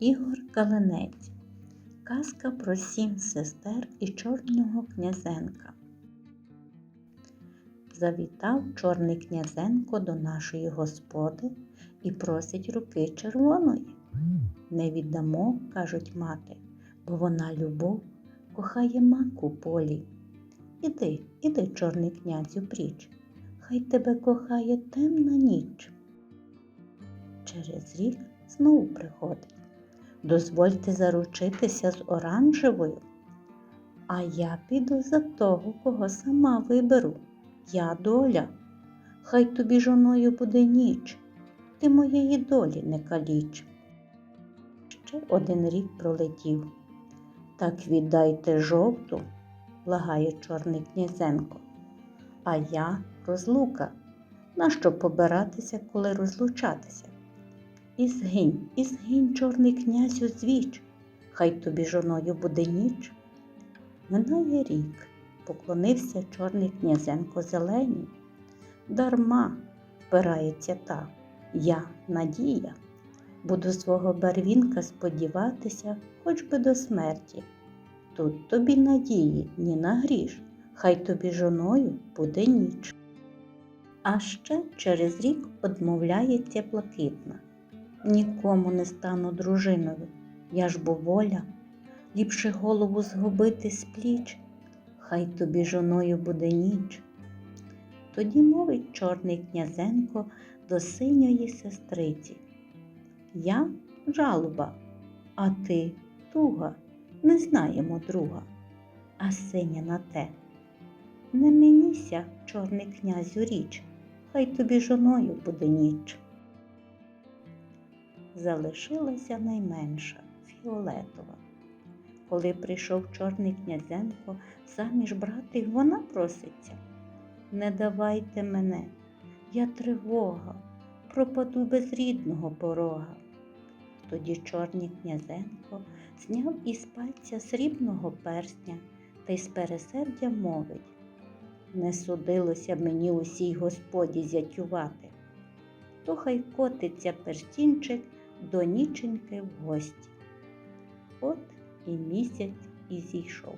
Ігор Калинець. Казка про сім сестер і чорного князенка. Завітав чорний князенко до нашої господи і просить руки червоної. Не віддамо, кажуть мати, бо вона любов кохає мак у полі. Іди, іди, чорний князю, пріч, хай тебе кохає темна ніч. Через рік знову приходить. Дозвольте заручитися з оранжевою. А я піду за того, кого сама виберу. Я доля. Хай тобі жоною буде ніч, ти моєї долі не каліч. Ще один рік пролетів. Так віддайте жовту, благає чорний князенко. А я розлука. Нащо побиратися, коли розлучатися? І згинь, і згинь, чорний князю звіч, хай тобі жоною буде ніч. Минає рік, поклонився чорний князенко зеленій. Дарма впирається та, я надія, буду свого барвінка сподіватися, хоч би до смерті. Тут тобі надії, ні на гріш, хай тобі жоною буде ніч. А ще через рік одмовляється блакитна. Нікому не стану дружиною, я ж бо воля, ліпше голову згубити з пліч, хай тобі жоною буде ніч. Тоді мовить чорний князенко до синьої сестриці. Я жалоба, а ти туга, не знаємо друга, а синя на те. Не меніся, чорний князю річ, хай тобі жоною буде ніч залишилася найменша фіолетова. Коли прийшов чорний князенко, заміж брати, вона проситься. Не давайте мене, я тривога, пропаду без рідного порога. Тоді чорний князенко зняв із пальця срібного персня та й з пересердя мовить не судилося мені усій господі зятювати. То хай котиться перстінчик до ніченьки в гості. От і місяць і зійшов.